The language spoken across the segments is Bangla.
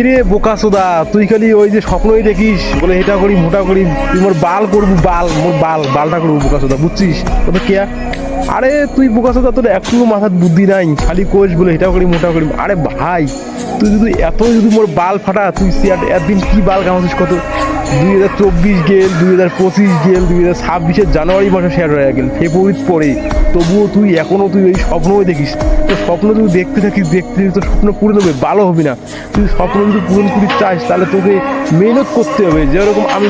কিরে বোকা সোদা, তুই খালি ওই যে স্বপ্নই দেখিস, বলে এটা করি, মোটা করি, তুই মোর বাল করব, বাল, মোর বাল, বালটা করব বোকা সোদা, বুঝছিস? তোর কে আরে? তুই বোকা সোদা তোর একটু মাথার বুদ্ধি নাই, খালি কোষ বলে এটা করি, মোটা করি, আরে ভাই, তুই যদি এত যদি মোর বাল ফাটা, তুই একদিন কি বাল কামাচ্ছিস কত? দুই হাজার চব্বিশ গেল, দুই হাজার পঁচিশ গেল, দুই হাজার ছাব্বিশের জানুয়ারি মাসে শেয়ার হয়ে গেল, ফেব্রুয়ারির পরে, তবুও তুই এখনও তুই ওই স্বপ্নই দেখিস। তোর স্বপ্ন তুমি দেখতে থাকিস দেখতে থাকিস, তোর স্বপ্ন পূরণ হবে, ভালো হবে না। তুই স্বপ্ন যদি পূরণ করিতে চাস, তাহলে তোকে মেহনত করতে হবে। যেরকম আমি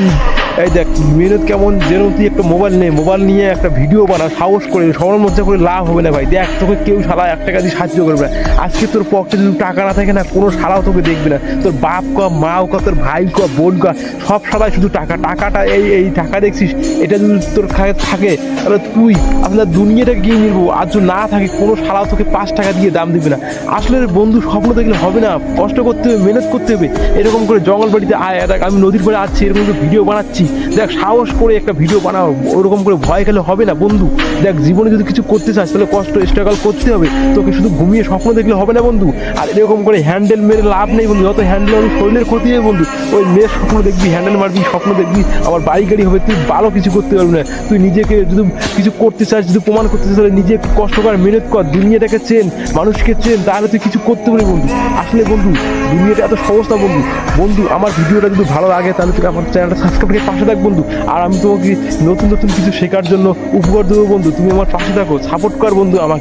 এই দেখ মেহনত কেমন যেরকম তুই একটা মোবাইল নে মোবাইল নিয়ে একটা ভিডিও বানা, সাহস করে, সবার মধ্যে করে লাভ হবে না ভাই। দেখ, তোকে কেউ শালা এক টাকা দিয়ে সাহায্য করবে না। আজকে তোর পক্ষে যদি টাকা না থাকে না, কোনো শালাও তোকে দেখবে না। তোর বাপ ক মাও ক তোর ভাই ক বোন ক সব শালাই শুধু টাকা। টাকাটা এই এই টাকা দেখছিস, এটা যদি তোর থাকে, তাহলে তুই আপনার দুনিয়াটা গিয়ে নিবো। আর যদি না থাকে, কোনো শালাও তোকে পাঁচ টাকা দিয়ে দাম দিবে না। আসলে বন্ধু স্বপ্ন দেখলে হবে না। কষ্ট করতে হবে, মেহনত করতে হবে। এরকম করে জঙ্গল বাড়িতে আয়। আমি নদীর পরে আছি, এরকম ভিডিও বানাচ্ছি। দেখ, সাহস করে একটা ভিডিও বানাও, ওরকম করে ভয় খেলে হবে না, বন্ধু। দেখ, জীবনে যদি কিছু করতে চাস, তাহলে কষ্ট স্ট্রাগল করতে হবে। তোকে শুধু ঘুমিয়ে স্বপ্ন দেখলে হবে না, বন্ধু। আর এরকম করে হ্যান্ডেল মেরে লাভ নেই, বন্ধু। যত হ্যান্ডেল হবে, শরীরের ক্ষতি হবে, বন্ধু। ওই মেয়ের স্বপ্ন দেখবি হ্যান্ডেল মারবি, স্বপ্ন দেখবি, আবার বাড়ি গাড়ি হবে, তুই ভালো কিছু করতে পারবি না। তুই নিজেকে যদি কিছু করতে চাস, যদি প্রমাণ করতে চাস, তাহলে নিজে একটু কষ্ট কর, মেহনত কর। দুনিয়াটাকে চেন, মানুষকে চেন, তাহলে তুই কিছু করতে পারবি, বন্ধু। আসলে, বন্ধু, দুনিয়াটা এত সহজ না, বন্ধু। বন্ধু, আমার ভিডিওটা যদি ভালো লাগে, তাহলে তুই আমার চ্যানেলটা সাবস্ক্রাইব করে পাশে থাক বন্ধু। আর আমি তোমাকে নতুন নতুন কিছু শেখার জন্য উপকার দেবো বন্ধু। তুমি আমার পাশে থাকো সাপোর্ট কর বন্ধু আমাকে।